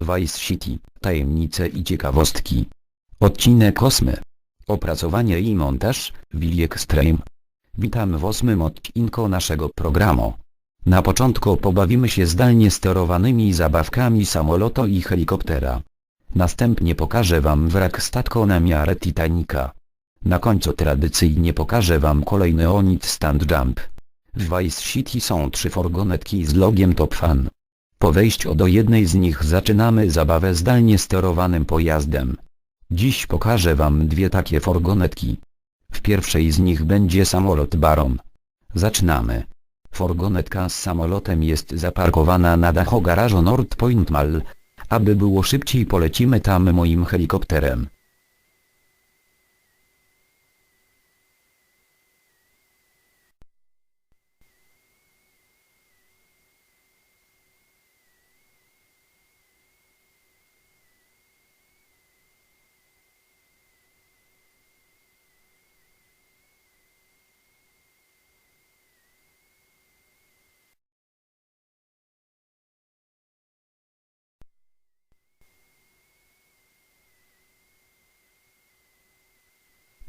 Vice City, tajemnice i ciekawostki. Odcinek 8. Opracowanie i montaż, Willy Extreme. Witam w ósmym odcinku naszego programu. Na początku pobawimy się zdalnie sterowanymi zabawkami samolotu i helikoptera. Następnie pokażę wam wrak statku na miarę Titanica. Na końcu tradycyjnie pokażę wam kolejny Onit Stand Jump. W Vice City są trzy furgonetki z logiem Top Fan. Po wejściu do jednej z nich zaczynamy zabawę zdalnie sterowanym pojazdem. Dziś pokażę wam dwie takie furgonetki. W pierwszej z nich będzie samolot Baron. Zaczynamy. Furgonetka z samolotem jest zaparkowana na dachu garażu North Point Mall. Aby było szybciej polecimy tam moim helikopterem.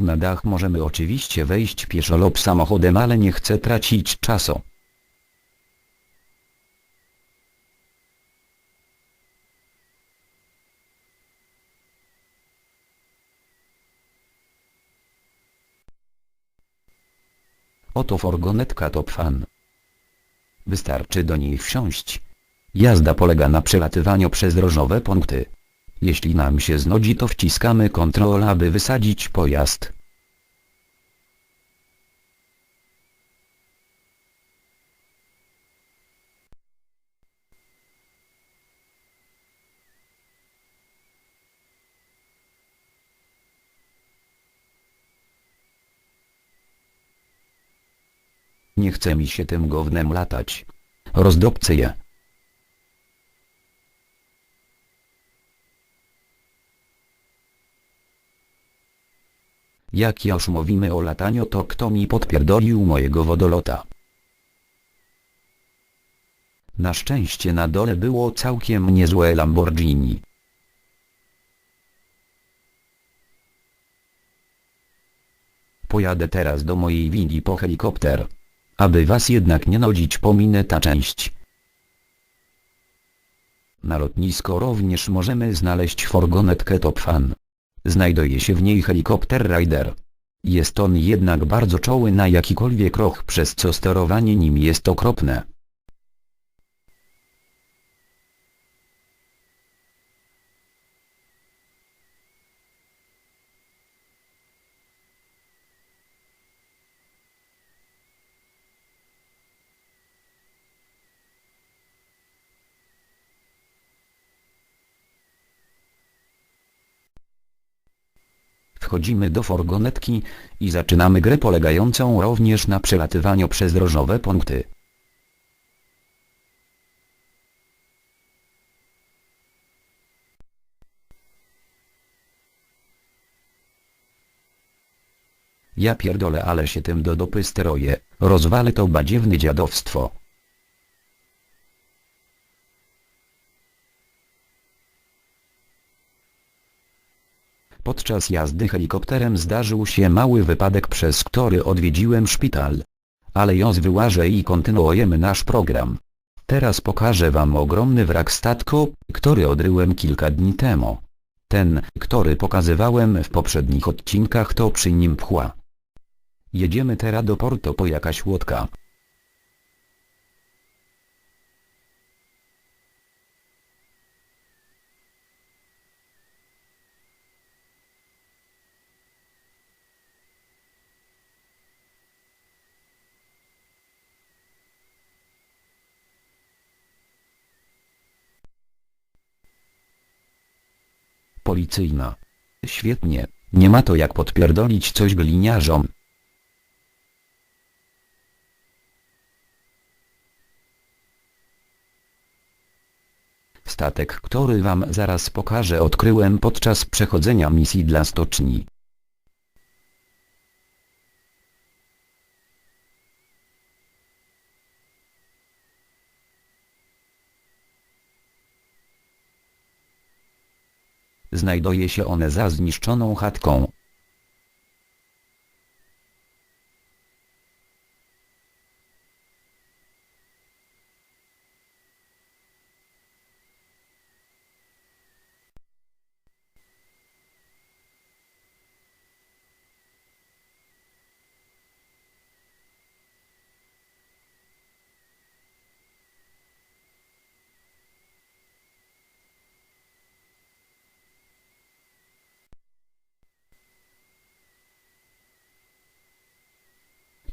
Na dach możemy oczywiście wejść pieszo lub samochodem ale nie chcę tracić czasu. Oto furgonetka Top Fan. Wystarczy do niej wsiąść. Jazda polega na przelatywaniu przez drożowe punkty. Jeśli nam się znudzi to wciskamy Ctrl aby wysadzić pojazd. Nie chce mi się tym gównem latać. Rozdobcę je. Jak już mówimy o lataniu to kto mi podpierdolił mojego wodolota. Na szczęście na dole było całkiem niezłe Lamborghini. Pojadę teraz do mojej willi po helikopter. Aby was jednak nie nudzić pominę ta część. Na lotnisko również możemy znaleźć furgonetkę Top Fan. Znajduje się w niej helikopter Rider. Jest on jednak bardzo czoły na jakikolwiek roch przez co sterowanie nim jest okropne. Wchodzimy do furgonetki i zaczynamy grę polegającą również na przelatywaniu przez drożowe punkty. Ja pierdolę ale się tym do dopy steruję, rozwalę to badziewne dziadowstwo. Podczas jazdy helikopterem zdarzył się mały wypadek przez który odwiedziłem szpital. Ale już wyłażę i kontynuujemy nasz program. Teraz pokażę wam ogromny wrak statku, który odryłem kilka dni temu. Ten, który pokazywałem w poprzednich odcinkach to przy nim pchła. Jedziemy teraz do porto po jakaś łódka. Policyjna. Świetnie, nie ma to jak podpierdolić coś gliniarzom. Statek, który wam zaraz pokażę odkryłem podczas przechodzenia misji dla stoczni. Znajduje się one za zniszczoną chatką.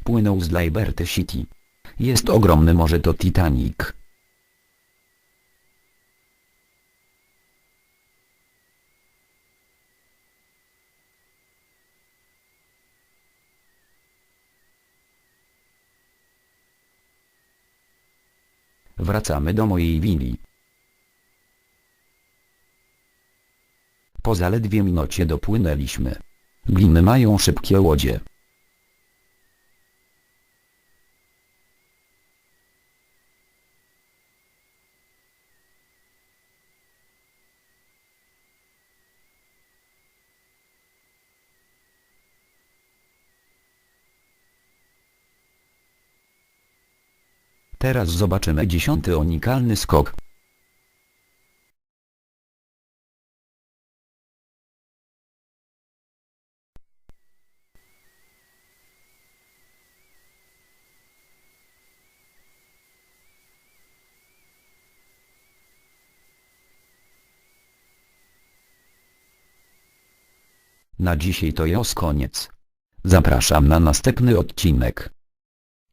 Płynął z Liberty City. Jest ogromny może to Titanic. Wracamy do mojej willi. Po zaledwie minucie dopłynęliśmy. Gliny mają szybkie łodzie. Teraz zobaczymy dziesiąty unikalny skok. Na dzisiaj to już koniec. Zapraszam na następny odcinek.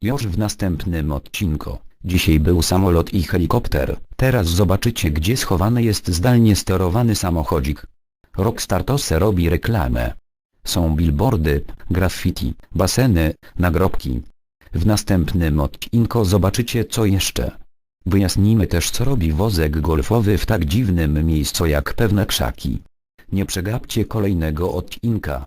Już w następnym odcinku. Dzisiaj był samolot i helikopter. Teraz zobaczycie gdzie schowany jest zdalnie sterowany samochodzik. Rockstar to se robi reklamę. Są billboardy, graffiti, baseny, nagrobki. W następnym odcinku zobaczycie co jeszcze. Wyjaśnimy też co robi wozek golfowy w tak dziwnym miejscu jak pewne krzaki. Nie przegapcie kolejnego odcinka.